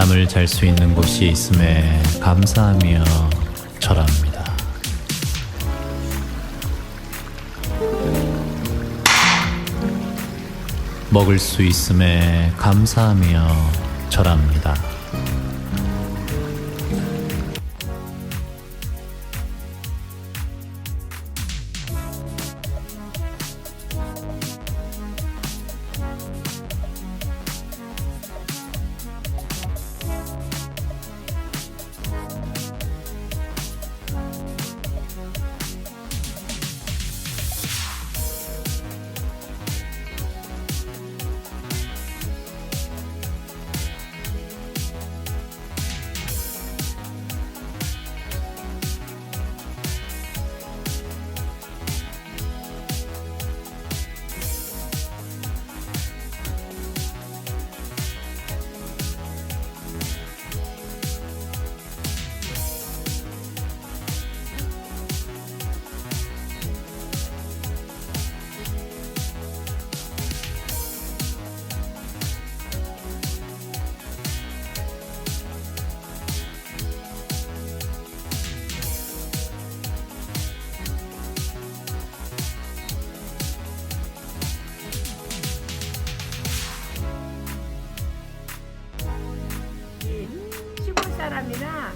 잠을 잘 수 있는 곳이 있음에 감사하며 절합니다. 먹을 수 있음에 감사하며 절합니다. 사람이라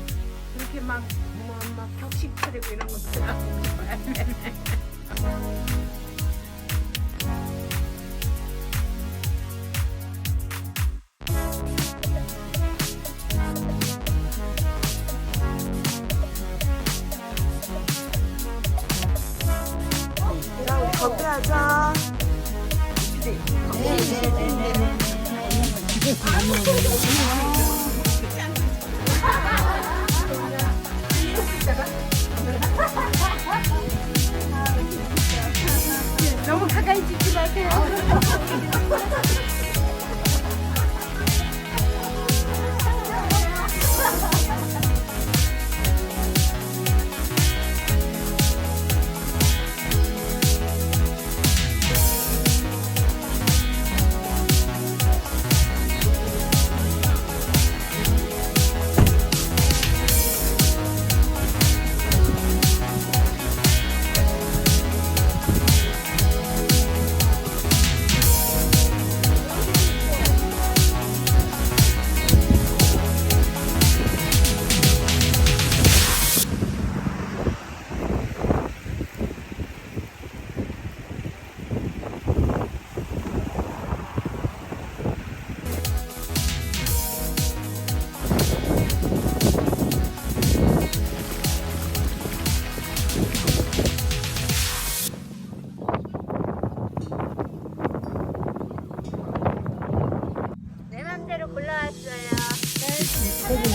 그렇게 막, 뭐, 막 격식 차리고 이런 것도 안 좋아해. 자, 우리 건배하자. 너무 가까이 찍지 마세요.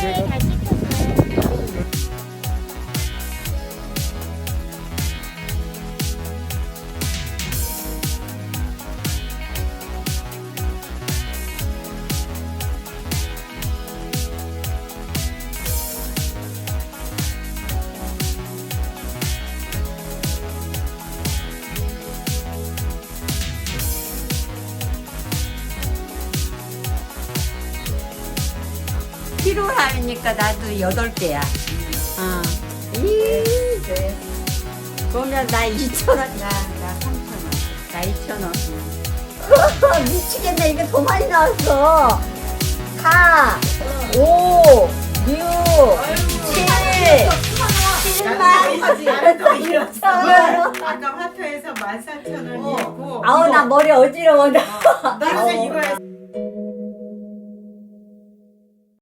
네, 잘 필요하니까 나도 여덟 개야. 어. 이, 그러면 나 2천 원, 나, 나 3천 원, 나 2천 원. 미치겠네. 이게 더 많이 나왔어. 4, 5, 6, 7, 7만. 아까 화터에서 14,000원이 있고. 아우, 나 머리 어지러워. 나는 이거에